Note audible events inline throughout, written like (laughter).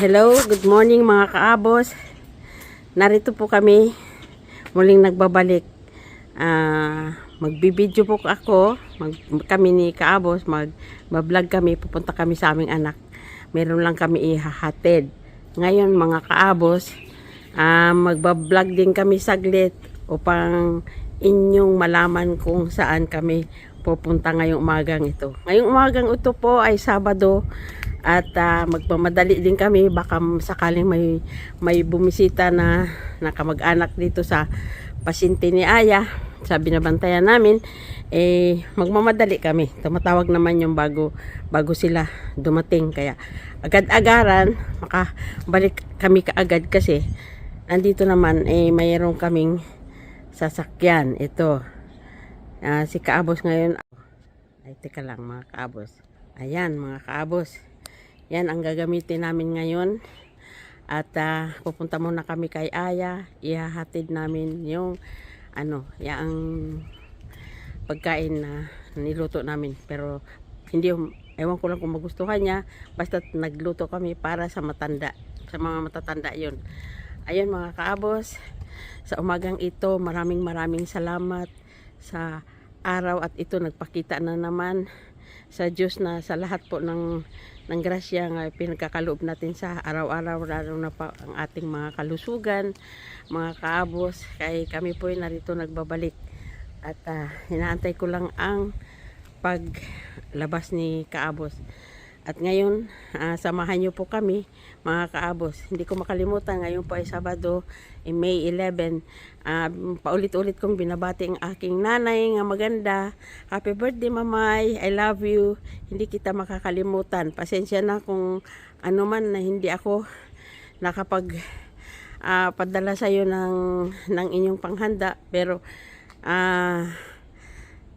hello, good morning mga kaabos. Narito po kami, muling nagbabalik. Ah, magbibideo po ako, mag, kami ni kaabos, mag-vlog kami, pupunta kami sa aming anak. Meron lang kami ihahatid. Ngayon mga kaabos, ah, magbablog din kami saglit upang inyong malaman kung saan kami pupunta ngayong umagang ito. Ngayong umagang ito po ay Sabado at ah, magmamadali din kami. Baka sakaling may may bumisita na nakamag-anak dito sa pasyente ni Aya sa binabantayan namin eh magmamadali kami. Tumatawag naman yung bago bago sila dumating. Kaya agad-agaran makabalik kami kaagad kasi andito naman eh mayroon kaming sasakyan. Ito Ah, si Kaabos ngayon. Ay teka lang mga Kaabos. Ayan mga Kaabos yan ang gagamitin namin ngayon. At ah, pupunta muna kami kay Aya. Ihahatid namin yung ano, yung pagkain na niluto namin. Pero hindi, ewan ko lang kung magustuhan niya. Basta nagluto kami para sa matanda. Sa mga matatanda yon Ayun mga kaabos. Sa umagang ito, maraming maraming salamat sa araw at ito nagpakita na naman sa Diyos na sa lahat po ng ng grasya nga pinagkakaloob natin sa araw-araw lalo na pa ang ating mga kalusugan, mga kaabos, kay kami po ay narito nagbabalik at ah, hinaantay ko lang ang paglabas ni kaabos. At ngayon, ah, samahan niyo po kami mga kaabos. Hindi ko makalimutan, ngayon po ay Sabado, eh, May 11. Ah, paulit-ulit kong binabati ang aking nanay nga maganda. Happy birthday mamay, I love you. Hindi kita makakalimutan. Pasensya na kung ano man na hindi ako nakapag ah, padala sa iyo ng ng inyong panghanda pero ah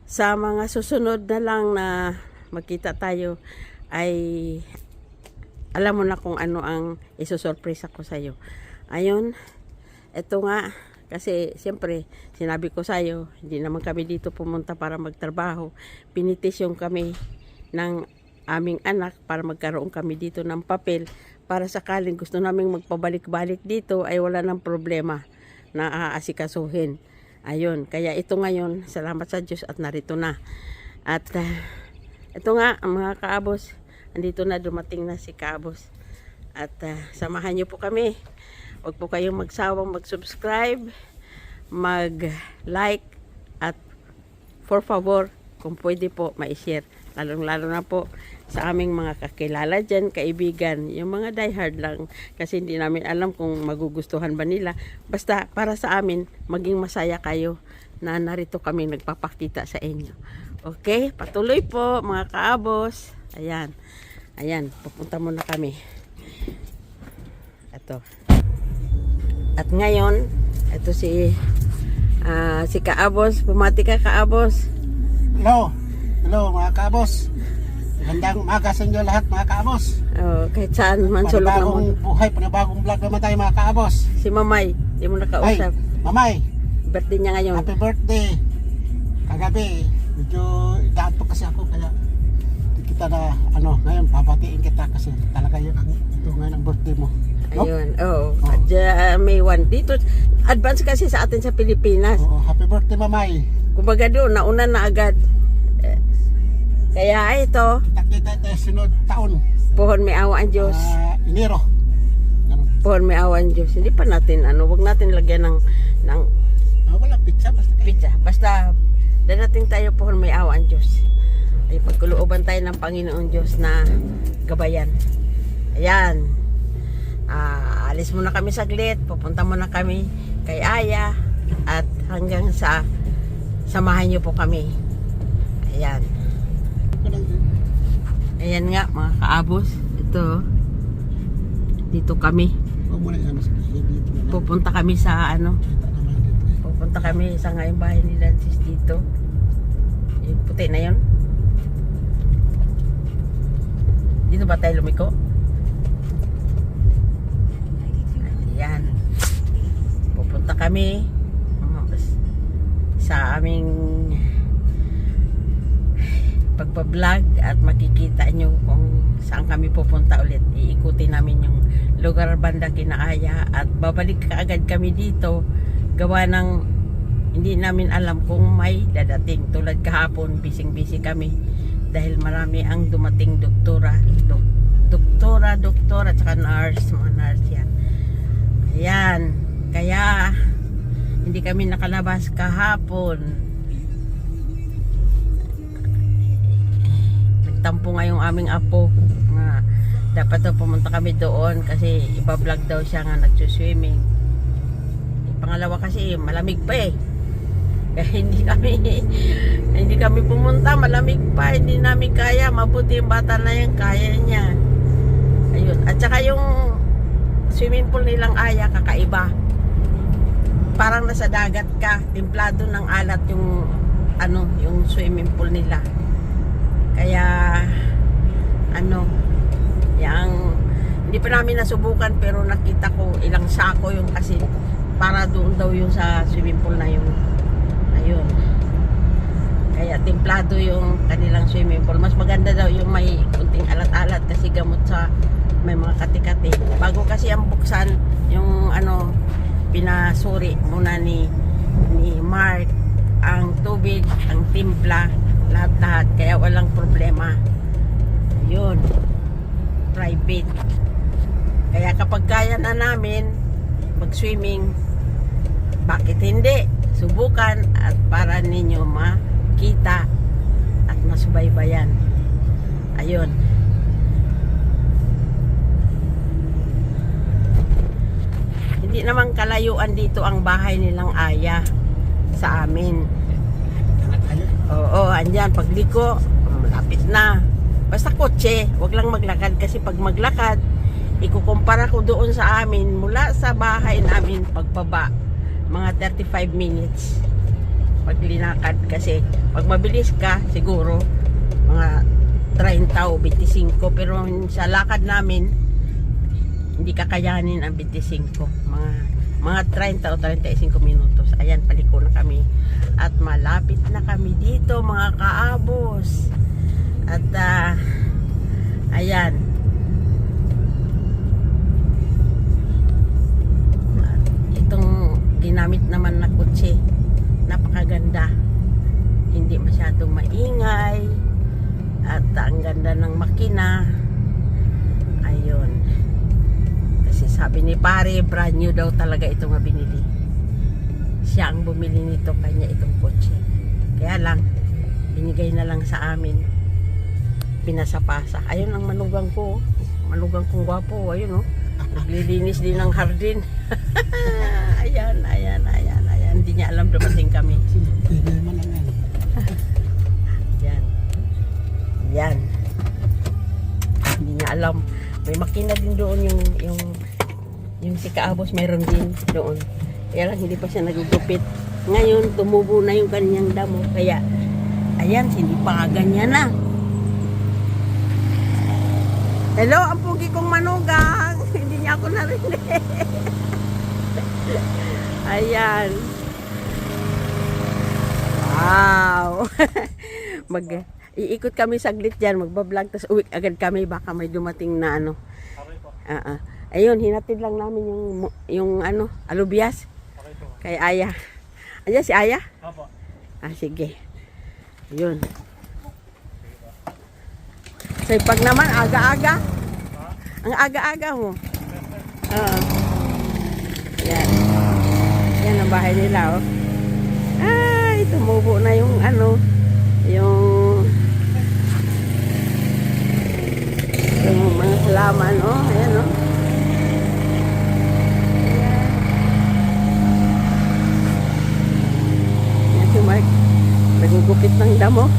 sa mga susunod na lang na magkita tayo ay alam mo na kung ano ang isusurprise ako sa iyo. Ayun, ito nga kasi siyempre sinabi ko sa iyo, hindi naman kami dito pumunta para magtrabaho. Pinitisyon kami ng aming anak para magkaroon kami dito ng papel para sakaling gusto naming magpabalik-balik dito ay wala ng problema na aasikasuhin. Ayun, kaya ito ngayon, salamat sa Diyos at narito na. At ah, ito nga, mga kaabos, andito na dumating na si kaabos. At ah, samahan niyo po kami. Huwag po kayong magsawang mag-subscribe, mag-like, at for favor, kung pwede po, ma-share. Lalong-lalo na po sa aming mga kakilala dyan, kaibigan, yung mga diehard lang. Kasi hindi namin alam kung magugustuhan ba nila. Basta para sa amin, maging masaya kayo na narito kami nagpapakita sa inyo. Okay, patuloy po mga kaabos. Ayan, ayan, pupunta muna kami. Ito. At ngayon, ito si ah, si Kaabos, bumati ka Kaabos. Hello. Hello mga kabos. Magandang umaga sa inyo lahat mga kabos. Oh, kahit saan man sulok na mo. buhay, panibagong vlog naman tayo mga kabos. Si Mamay, di mo Ay, nakausap. mamay, Birthday niya ngayon. happy birthday. Kagabi, medyo daan pa kasi ako kaya kita na ano, ngayon papatiin kita kasi talaga yun ang ito ngayon ang birthday mo. No? Ayun, oo. Oh. At uh, May 1. Dito, advance kasi sa atin sa Pilipinas. Oo, happy birthday mamay. Kumbaga doon, nauna na agad. Eh, Kaya ito, Kita-kita tayo sunod taon. pohon may awa ang Diyos. ah, Enero. Pohon may awa ang Diyos. Hindi pa natin, ano, wag natin lagyan ng, ng Ah, wala pizza basta kayo. pizza. Basta, darating tayo pohon may awa ang Diyos. Ay pagkulooban tayo ng Panginoon Diyos na gabayan. Ayan. Ah, alis muna kami saglit. Pupunta muna kami kay Aya. At hanggang sa samahan niyo po kami. Ayan. Ayan nga mga kaabos. Ito. Dito kami. Pupunta kami sa ano. Pupunta kami sa ngayong bahay ni Lancis dito. Yung puti na yun. Dito ba tayo lumiko? Ayan. Pupunta kami sa aming pagpa-vlog at makikita nyo kung saan kami pupunta ulit. Iikutin namin yung lugar banda kinaaya at babalik kaagad kami dito gawa ng hindi namin alam kung may dadating. Tulad kahapon, bising-busy kami dahil marami ang dumating doktora. Dok doktora, doktora, at saka nurse, mga nurse yan. Ayan. Kaya, hindi kami nakalabas kahapon. Nagtampo nga yung aming apo nga dapat daw pumunta kami doon kasi iba-vlog daw siya nga nagsuswimming. Eh, Pangalawa kasi malamig pa eh. Kaya hindi kami (laughs) hindi kami pumunta, malamig pa, hindi namin kaya. Mabuti yung bata na yan, kaya niya. Ayun. At saka yung swimming pool nilang aya, kakaiba. Parang nasa dagat ka, timplado ng alat yung ano, yung swimming pool nila. Kaya ano, yang hindi pa namin nasubukan pero nakita ko ilang sako yung kasi para doon daw yung sa swimming pool na yun. Kaya templado yung kanilang swimming pool. Mas maganda daw yung may kunting alat-alat kasi gamot sa may mga kati-kati. Bago kasi ang buksan yung ano pinasuri muna ni ni Mark ang tubig, ang timpla, lahat-lahat. Kaya walang problema. Yun. Private. Kaya kapag kaya na namin mag-swimming, bakit hindi? Subukan at para ninyo makita at masubaybayan. Ayun. Hindi naman kalayuan dito ang bahay nilang aya sa amin. Oo, andyan, pagliko, malapit na. Basta kotse, wag lang maglakad kasi pag maglakad, ikukumpara ko doon sa amin, mula sa bahay namin pagbaba, mga 35 minutes. Pag linakad kasi pag mabilis ka, siguro mga 30 o 25 pero sa lakad namin hindi kakayanin ang 25 mga mga 30 o 35 minutos. Ayan paliko na kami. At malapit na kami dito mga kaabos. At ah, ayan ginamit naman na kutsi napakaganda. Hindi masyadong maingay. At ang ganda ng makina. Ayun. Kasi sabi ni pare brand new daw talaga ito nga binili. Siya ang bumili nito kanya itong kotse kaya lang binigay na lang sa amin. Pinasapasa. Ayun ang manugang ko manugang kong gwapo ayun oh. Naglilinis din ng hardin (laughs) ayan ayan ayan ayan. Hindi niya alam dumating kami. Hindi naman ang yan. yan hindi niya alam. May makina din doon yung yung yung si Kaabos mayroon din doon. Kaya lang hindi pa siya nagugupit. Ngayon tumubo na yung kanyang damo. Kaya ayan hindi pa ganyan na. Hello ang pugi kong manugang. (laughs) Hindi niya ako narinig (laughs) ayan wow (laughs) mag iikot kami saglit dyan magbablog tapos uwi agad kami baka may dumating na ano. Ah, ah. Ayun, hinatid lang namin yung yung ano, alubias kay Aya. Ayan si Aya? Opo. Ah, sige. Ayun. Sa pag naman, aga-aga. Ang aga-aga mo. Oo. Yan. Yan ang bahay nila, oh. Ay, tumubo na yung ano, yung yung mga halaman, oh. Ayan, oh. Yan si. Nagugupit ng damo.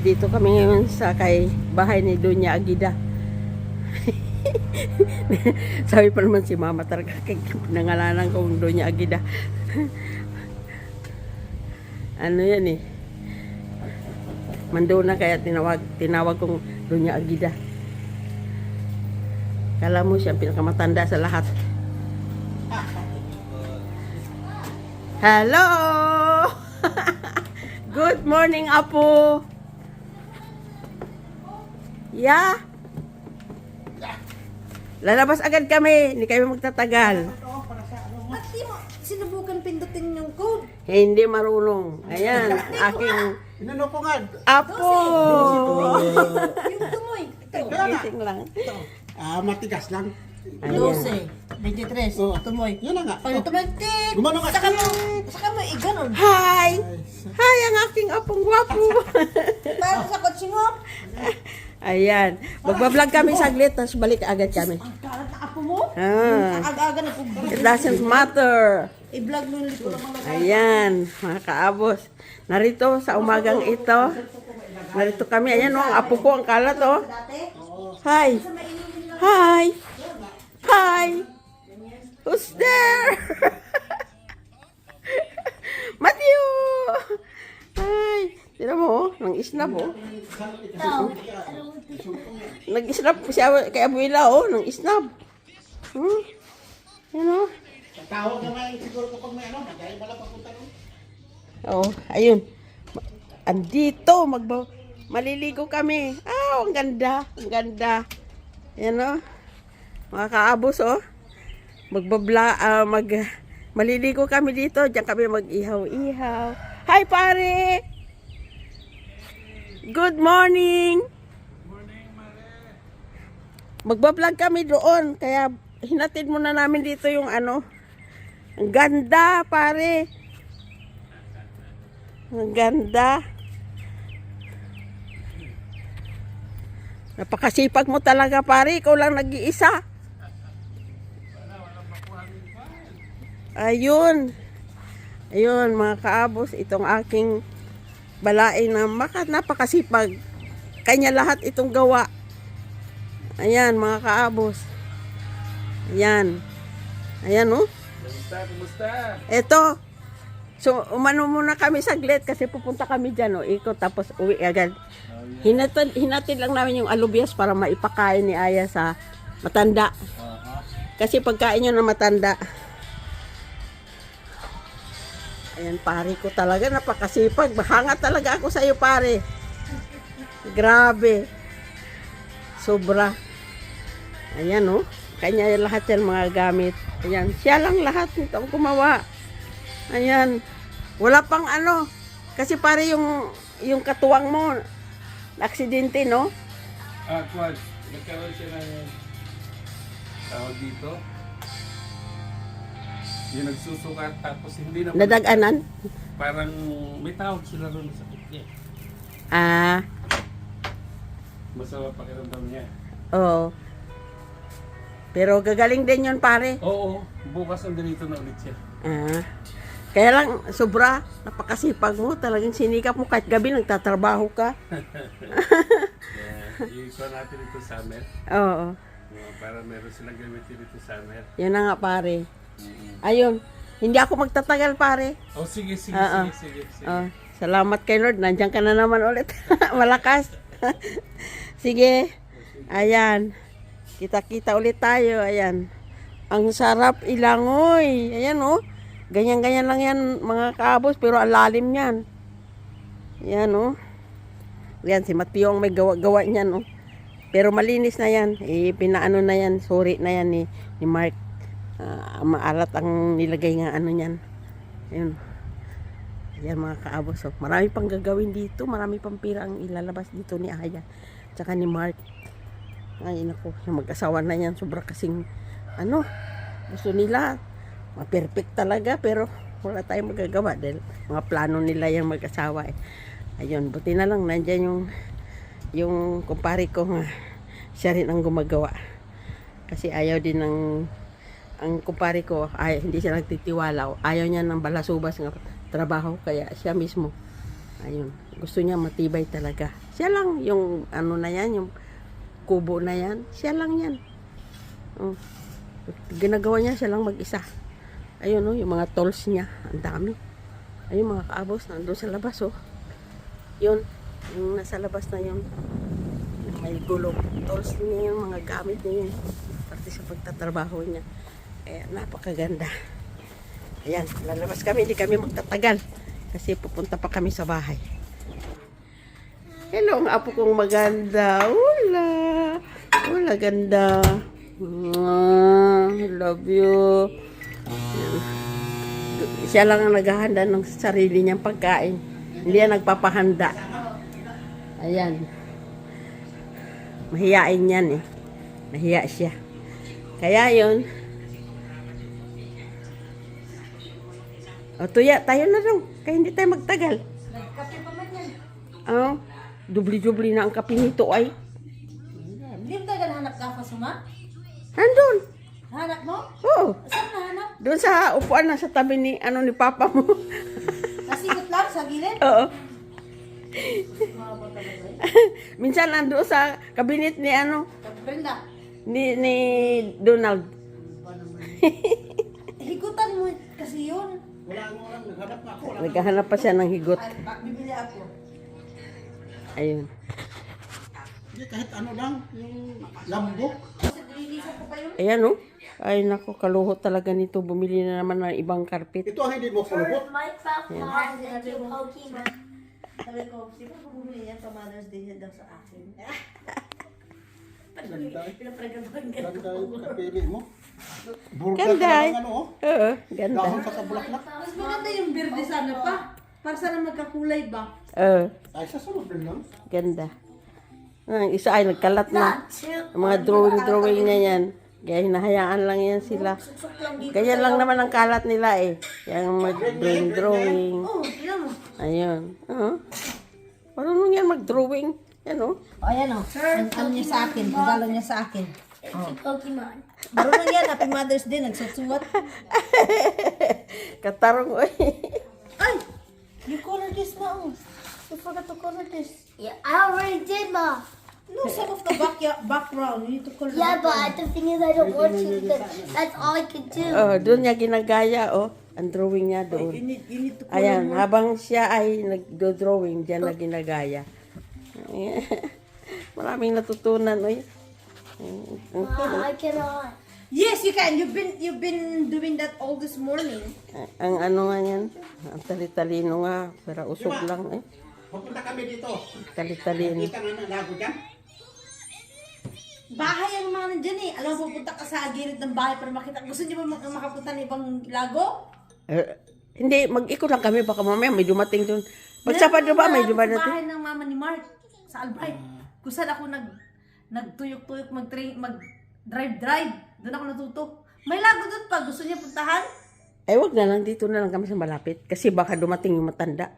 Dito kami ngayon sa kay bahay ni Doña Agida. (laughs) (laughs) Sabi pa naman si Mama talaga kay pinangalanan kong Doña Agida. (laughs) ano yan eh. Mandona kaya tinawag, tinawag kong Doña Agida. Kala mo siya pinakamatanda sa lahat. Hello! (laughs) Good morning, Apo. Yeah. Lalabas agad kami. Hindi kami magtatagal. Ba't di mo sinubukan pindutin yung code? Hindi marunong. Ayan, aking Inano ko nga. Apo. Yung tumoy. Ito. Gising lang. Ah, matigas lang. Ayan. 23, Oo. tumoy. Yun na nga. Pag tumoy, tik! Gumano ka. Saka mo, saka mo, eh, ganun. Hi! Hi, ang aking apong gwapo. Para sa kotse mo, (laughs) Ayan. Magbablog kami saglit, tapos balik agad kami. apo mo. Ah, Aga-aga na po. it doesn't matter. I-vlog mo mga Ayan, mga kaabos. Narito sa umagang ito. Narito kami. Ayan, oh, ang apo ko, ang kalat, oh. Hi. Hi. Hi. Who's there? (laughs) Matthew. Hi. Tira mo, oh, nang isnab, oh. Nag-isnab siya kay Abuela, oh, nang isnab. Hmm? Yan, oh. Tawag naman siguro kapag may ano, magaling pala papunta ron. Oh, ayun. Andito, magba maliligo kami. Ah, ang ganda, ang ganda. Yan oh. Mga kaabos oh. Magbabla ah, mag maliligo kami dito. Diyan kami mag-ihaw-ihaw. Hi pare. Good morning. Magbablog kami doon kaya hinatid muna namin dito yung ano. Ang ganda, pare. Ang ganda. Napakasipag mo talaga, pare. Ikaw lang nag-iisa. Ayun. Ayun, mga kaabos. Itong aking balain na maka, napakasipag. Kanya lahat itong gawa. Ayan, mga kaabos. Ayan. Ayan, oh. Kumusta? Kumusta? Eto. So, umano muna kami saglit kasi pupunta kami dyan, o, ikot, tapos uwi agad. Hinatid, hinatid lang namin yung alubias para maipakain ni Aya sa matanda. Kasi pagkain nyo na matanda. Ayan, pare ko talaga, napakasipag. Bahanga talaga ako sa iyo, pare. Grabe. Sobra. Ayan, oh. Kanya lahat yan mga gamit. Ayan, siya lang lahat nito ang gumawa. Ayan. Wala pang ano. Kasi pare yung yung katuwang mo aksidente, no? Ah, Kwan, nagkaroon siya ng tawag dito. Yung nagsusukat tapos hindi na Nadaganan. parang may tawag sila ron sa niya. Ah, Masama pakiramdam niya. oo. Pero gagaling din yun, pare. Oo, bukas nandito na ulit siya. Ah. Kaya lang, sobra, napakasipag mo. Talagang sinikap mo kahit gabi nagtatrabaho ka. (laughs) Kaya i-ikuha natin ito summer. Oo. Para meron silang gamitin ito summer. Yan na nga, pare. Ayun. Hindi ako magtatagal, pare. Oh, sige, sige, Oo. sige, sige, sige. Oh, salamat kay Lord. Nandiyan ka na naman ulit. (laughs) Malakas. (laughs) Sige. Ayan. Kita-kita ulit tayo. Ayan. Ang sarap ilangoy. Ayan oh. Ganyan-ganyan lang yan mga kabos. Pero ang lalim yan. Ayan oh. Ayan si Matthew ang may gawa-gawa niyan oh. Pero malinis na yan. Eh, pinaano na yan. Sorry na yan ni, ni Mark. Ah, maalat ang nilagay nga ano niyan. Ayun. Yan mga kaabos. Oh. Marami pang gagawin dito. Marami pang pira ang ilalabas dito ni Aya. Tsaka ni Mark. Ay, naku. Yung mag-asawa na yan. Sobra kasing, ano, gusto nila. Ma-perfect talaga. Pero wala tayong magagawa. Dahil mga plano nila yung mag-asawa. Eh. Ayun, buti na lang. Nandyan yung, yung kumpare ko nga. Siya rin ang gumagawa. Kasi ayaw din ng ang kumpare ko, ay, hindi siya nagtitiwala. Ayaw niya ng balasubas ng trabaho, kaya siya mismo. Ayun, gusto niya matibay talaga. Siya lang yung ano na yan, yung kubo na yan. Siya lang yan. Oh. Ginagawa niya siya lang mag-isa. Ayun oh, yung mga tools niya, ang dami. Ayun mga kaabos, nandun sa labas oh. Yun, yung nasa labas na yun. May gulong. Tools niya yung mga gamit niya. Pati sa pagtatrabaho niya. Kaya napakaganda. Ayan, lalabas kami, hindi kami magtatagal. Kasi pupunta pa kami sa bahay. Hello, ang apo kong maganda. Ula. Ula, ganda. Mwah, love you. Siya lang ang naghahanda ng sarili niyang pagkain. Hindi yan nagpapahanda. Ayan. Mahiyain yan eh. Mahiya siya. Kaya yun. O tuya, tayo na lang. Kaya hindi tayo magtagal. Nagkape pa man yan. Oh, dubli-dubli na ang kape nito ay. Hindi mo tayo hanap ka pa suma? Nandun. Hanap mo? Oo. Saan nahanap? Doon sa upuan na sa tabi ni ano ni papa mo. (laughs) Nasigot lang sa gilid? Oo. (laughs) Minsan nandoon sa kabinet ni ano Brenda, ni ni Donald. higutan mo kasi yun. Naghahanap pa siya ng higot. Bibili ako. Ayun. Hindi, kahit ano lang, yung lambok. Pa. Ayan oh. Ay nako, kaluhot talaga nito. Bumili na naman ng ibang karpet. Ito ang hindi mo Pokemon. Sabi ko, sino ko bumili yan sa Mother's Day daw sa akin? (laughs) Ganda. Pinapragabuhan ka. Ganda yung kapili mo. Ganda. ka ng ano, oh. Oo, ganda. Dahon sa kabulaklak. Mas maganda yung verde sana pa. Para sana magkakulay ba? Oo, Ay, sa sunod din lang. ganda. Ang isa ay nagkalat na. Ang mga drawing-drawing na yan. Kaya hinahayaan lang yan sila. Lang dito. Kaya lang naman ang kalat nila eh. Yung mag-drawing. Oh, tignan mo. Ayun. Oo. Marunong yan mag-drawing. Yan oh. O, ayan o. Ang ano niya sa akin. Regalo niya sa akin. A Pokemon. Marunong yan. Happy Mother's Day. Nagsusuwat. Katarong oy. Ay! You color this ma. oh. You forgot to color this. Yeah, I already did, Ma. No, some of the back background. You need to color Yeah, but the thing is, I don't want to because that's all I could do. Oh, doon niya ginagaya oh. Ang drawing niya You doon. need, you need to color Ayan, more. habang siya ay nagdo-drawing, diyan na ginagaya. (laughs) Maraming natutunan, oy. Ma, I cannot. Yes, you can. You've been you've been doing that all this morning. Ang ano nga yan, ang tali-talino nga, pero usog lang eh. Pupunta kami dito. Tali-talino. Kita nga ng lago dyan. Bahay ang mga nandyan eh. Alam mo, pupunta ka sa gilid ng bahay para makita. Gusto niyo ba mak- makapunta ng ibang lago? Eh, hindi, mag-ikot lang kami, baka mamaya may dumating doon. Pag sa Padre ba, may Sa dumating. bahay ng mama ni Mark sa Albright. Kung saan ako nag nagtuyok-tuyok mag mag drive drive. Doon ako natuto. May lago doon pa. Gusto niya puntahan? Eh, wag na lang, dito na lang kami sa malapit. Kasi baka dumating yung matanda.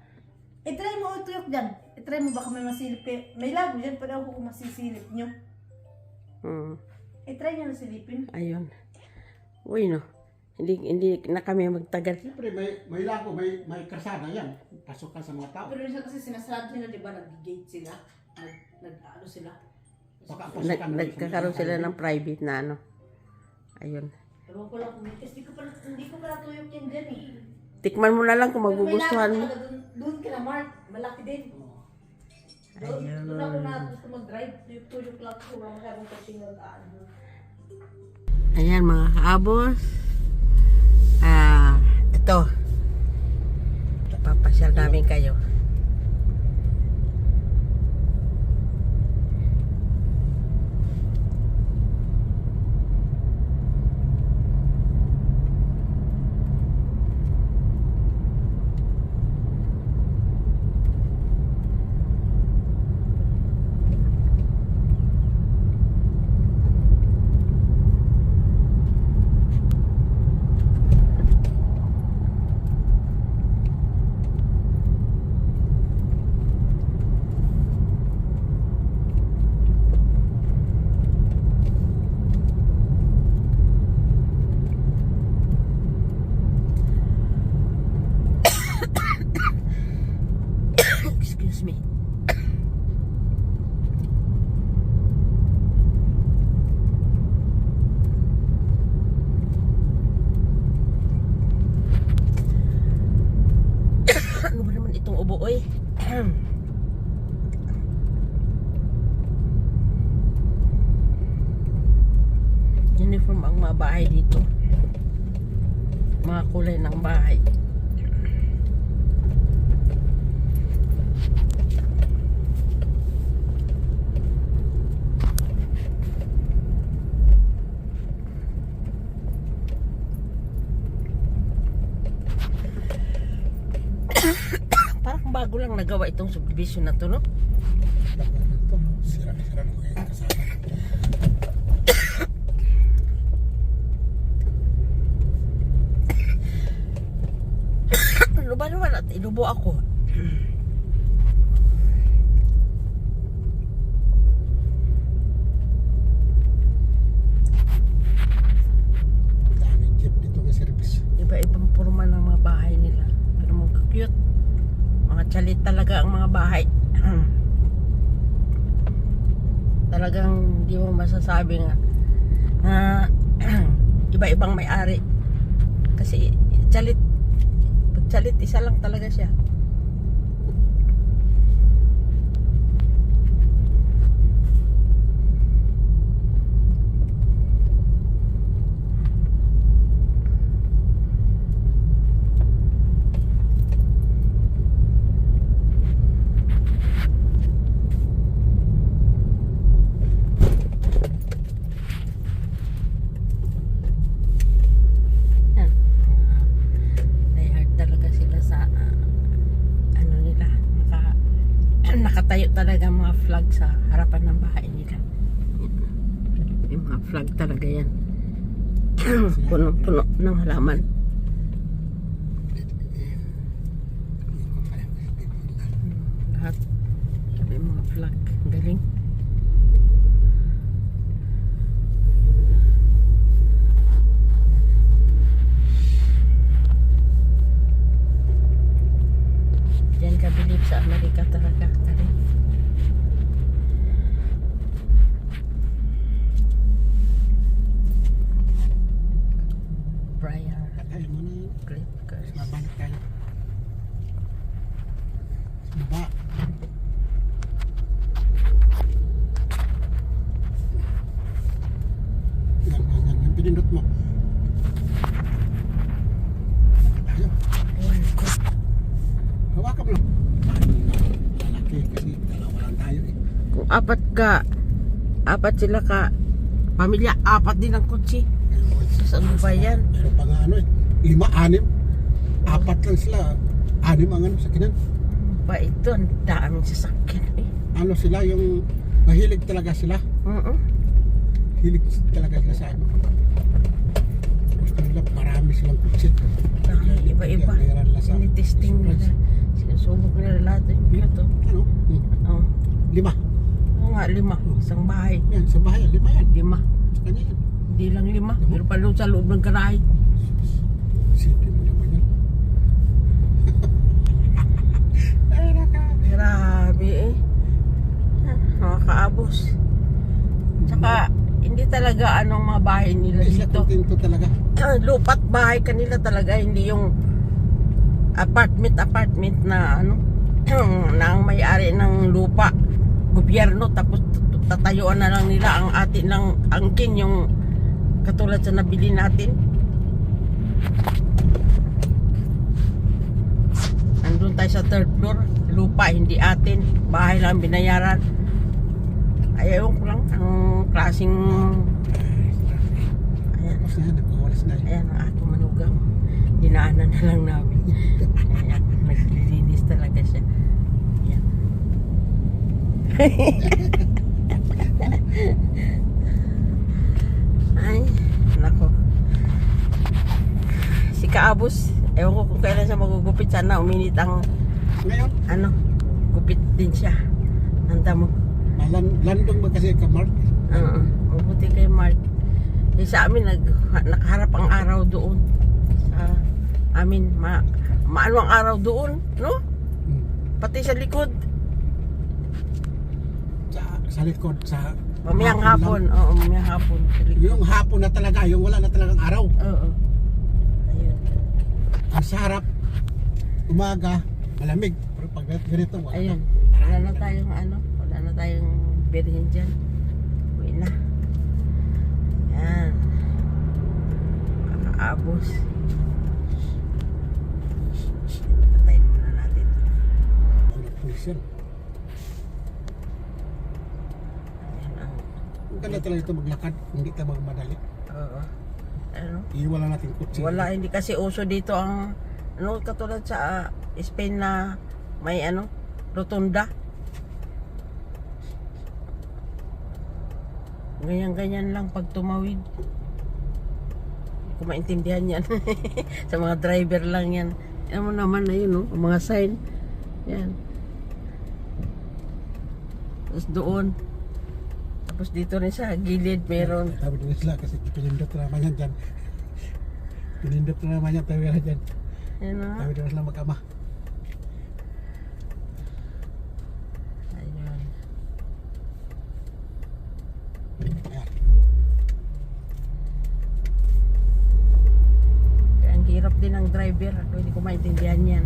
I-try mo utuyok dyan. I-try mo baka may masilip. eh. May lago dyan. Pero ako kung masisilip nyo. Hmm, I-try nyo na silipin. ayun. Uy, no. Hindi, hindi na kami magtagal. Siyempre, may, may lago, may, may kasada yan. Pasok ka sa mga tao. Pero minsan kasi sinasarado nila, di ba? Nag-gate sila. Nag, nag ano sila. Baka Nag, pasukan mo nagkakaroon sila ng private na ano. Ayun. Ewan ko lang kung may test. Di ko pala, hindi ko pala tuyok yan dyan eh. Tikman mo na lang kung magugustuhan mo. Doon, doon kila Mark. Malaki din. Doon, doon ako na gusto mag-drive. Tuyok-tuyok lang ako. Wala masyadong kasi mag-ano. Ayan mga kaabos. Ah, ito. Papasyal namin kayo. Me. Subdivision (coughs) na to, no? Sira-sira ng mga kasama. Ano ba naman at inubo ako? Daming jeep dito ng service. Iba-ibang forma ng mga bahay nila. Pero mga cute. Mga chalit talaga ang mga bahay. Talagang masasabi nga na (clears throat) iba-ibang may-ari. Kasi chalit, pag chalit, isa lang talaga siya. Yan. Die hard talaga sila sa ah, ano nila. Naka, nakatayo talaga ang mga flag sa harapan ng bahay nila. Yan. Yung mga flag talaga yan. (clears throat) Puno-puno ng halaman. Lahat. May mga flag. Ang Galing. Diyan ka bilib sa Amerika talaga. Galing. Briar Ay, mo na yun. Cliff Curse. Babalik tayo. Sa baba. Yan, yan, yan. Yung pinindot mo. Tayo. Ewan ko. Hawakan mo lang. Lalaki kasi dalawa lang tayo eh. Kung apat ka, apat sila ka, pamilya, apat din ang kutsi. Sa ano ba yan? Meron pa nga ano eh. Lima, anim. Apat lang sila. Anim ang ano sa kinan. Ba ito, ang daming sasakyan eh. Ano sila yung mahilig talaga sila. Oo. Hilig talaga sila sa ano. Gusto nila marami silang kutsi. Dami, iba-iba. Tinitesting nila. Sinusubok nila lahat. Ano? Oo. Lima. Nga, lima. Isang bahay. Yan, sa bahay. Lima yan. Lima. Sa kanya yan. Hindi lang lima. Pero pa doon sa loob ng garahe. Sipin mo naman yan. Ay, naka. Grabe eh. Mga kaabos. Tsaka, hindi talaga anong mga bahay nila sila dito. kontento talaga. lupat bahay kanila talaga hindi yung apartment apartment na ano (clears throat) na ang may-ari ng lupa gobyerno tapos tatayuan na lang nila ang atin ng angkin yung katulad sa nabili natin Nandun tayo sa third floor lupa hindi atin bahay lang binayaran ayaw ko lang anong klaseng ayan. Ayan ang ating manugang. Dinaanan na lang namin. Ayan, naglilinis talaga siya. Ay, nako. Si Kaabos, ewan ko kung kailan siya magugupit. Sana uminit ang, Ngayon, ano, gupit din siya. Handa mo. malan, landong ba kasi ka Mark? Oo. Mabuti kay Mark. Eh, sa amin, nag, nakaharap ang araw doon. Sa amin, ma, maano ang araw doon, no? Hmm. Pati sa likod. Sa, likod, sa Mamayang hapon hapon. Oo, mamayang hapon. Lang. Yung hapon na talaga, yung wala na talagang araw. Oo. Ayun. Ang sa harap, umaga, malamig. Pero pag ganito, wala Ayun. na. Wala na tayong ano, wala na tayong birhin dyan. Uwi na. Yan. Makaabos. Patayin muna natin. Ano, pulis yan. Ayan ang, Ang ganda talaga ito maglakad, hindi tayo magmadali. oo. Ano? Iwala natin kutsi. Wala, hindi kasi uso dito ang, ano, katulad sa ah, Spain na May ano, rotunda. Ganyan-ganyan lang pag tumawid. Hindi ko maintindihan yan. (laughs) Sa mga driver lang yan. Mo naman na yun, no? Ang mga sign. Yan. Tapos doon. Tapos dito rin sa gilid meron. Sabi ko sila kasi pinindot na naman yan dyan. Pinindot na naman yan tayo dyan. Yan na. Sabi ko sila mag-ama. Ayun. Kaya ang hirap din ng driver. Ako hindi ko maintindihan yan.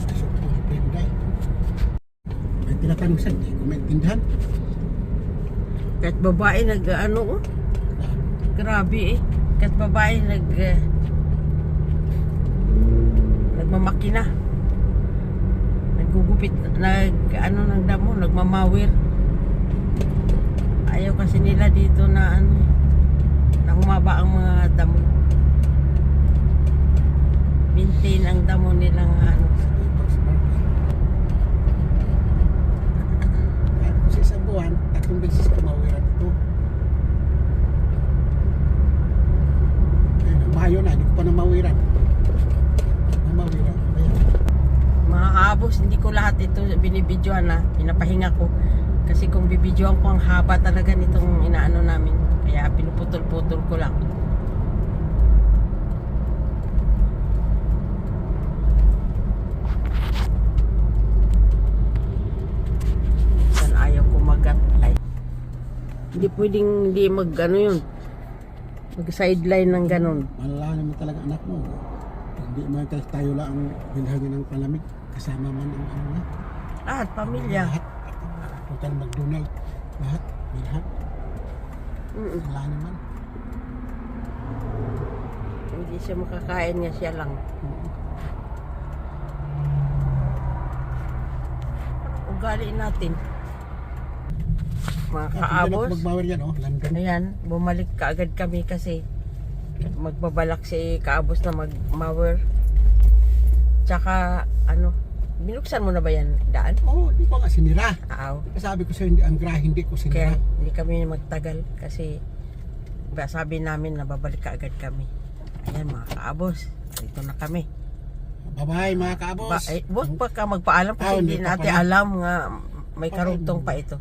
Pasok po ang prenday. Ay tinatanong siya, hindi ko maintindihan. Kahit babae nag ano oh. Grabe eh. Kahit babae nag uh, nagmamakina. Naggugupit nag ano ng damo, nagmamawir. Ayaw kasi nila dito na ano na humaba ang mga damo. Maintain ang damo nilang ano. Kahit po sa isang buwan, tatlong beses ko mawiran ito. Ayun, ang Mayo na, hindi ko pa na mawiran. Mawiran. Ayan. Mga kabos, hindi ko lahat ito binibidyoan na, pinapahinga ko. Kasi kung bibidyoan ko, ang haba talaga nitong inaano namin. Kaya pinuputol-putol ko lang. Minsan ayaw ko magat. Ay. Hindi pwedeng hindi mag ano yun. Mag sideline ng ganun. Malalaman mo talaga anak mo. Hindi man tayo, tayo lang ang bilhangin ng palamig. Kasama man ang ano na. Lahat, pamilya. Lahat. Total mag-donate. Lahat. Bilhan. Mm-mm. Wala naman. Hindi siya makakain niya siya lang. Oo. Ugali natin. Hindi na kaabos. magbawal yan, oh. London. Ayan, bumalik kaagad kami kasi magbabalak si kaabos na mag-mower. Tsaka, ano, binuksan mo na ba yan daan? Oo, oh, di ko nga sinira. Aaw. Sabi ko sa'yo, hindi, ang gra, hindi ko Kaya sinira. hindi kami magtagal kasi sabi namin na babalik kaagad kami. Ayan mga kaabos, dito na kami. Bye-bye mga kabos. Ba, eh, wag pa ka magpaalam kasi Ah, hindi hindi pa natin pala. alam nga may karugtong pa ito.